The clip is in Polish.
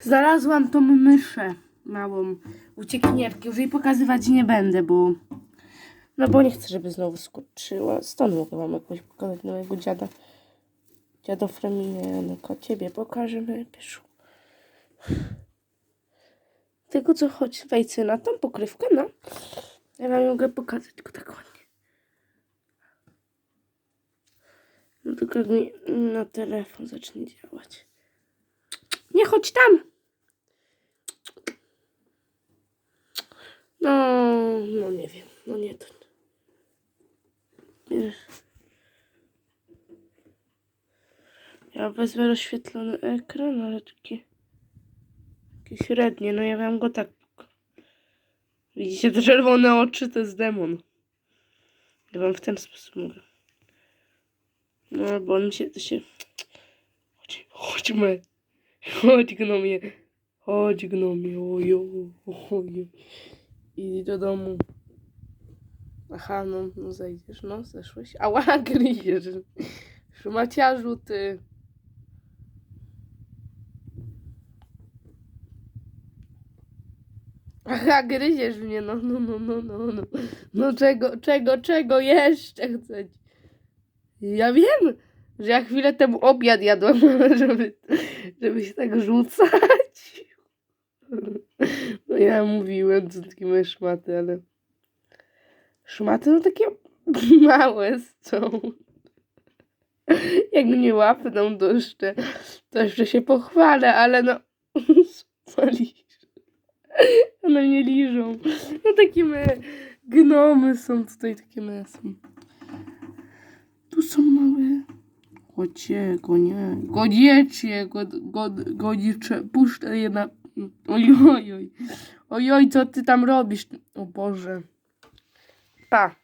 Znalazłam tą myszę małą uciekinierkę. Już jej pokazywać nie będę, bo... No bo nie chcę, żeby znowu skoczyła. Stąd mogę wam jakoś pokazać mojego dziada. Dziado Fremienianka. Ciebie pokażę najpierw. Tylko co, chodź, wejdź na tą pokrywkę, no. Ja wam mogę pokazać go tak ładnie. No tylko jak mi na telefon zacznie działać. Nie chodź tam! No, no nie wiem, no nie to. Nie. Ja wezmę rozświetlony ekran, ale taki, taki średnie, no ja wam go tak. Widzicie te czerwone oczy, to jest demon. Ja wam w ten sposób mogę. No, bo on się, to się... Chodź, chodźmy. Chodź, gnomie. Chodź, gnomie. Ojo, ojo. Idź do domu. Aha, no, no zejdziesz, no, zeszłeś. Ała, gryziesz. Szmaciarzu, ty. Aha, gryziesz mnie, no, no, no, no, no, no. No czego, czego, czego jeszcze chceć? Ja wiem, że ja chwilę temu obiad jadłam, żeby, żeby się tak rzucać. Ja mówiłem, co takie moje szmaty, ale szmaty no takie małe są. Jak mnie łapną, to to jeszcze się pochwalę, ale no walisz. One mnie liżą. No takie me gnomy są tutaj, takie me są. Tu są małe. Chodźcie, gonie. Godziecie, god, god, godzicze. Puszczę je na... Oj, oj, oj. Oj, oj, co ty tam robisz? O Boże. Pa.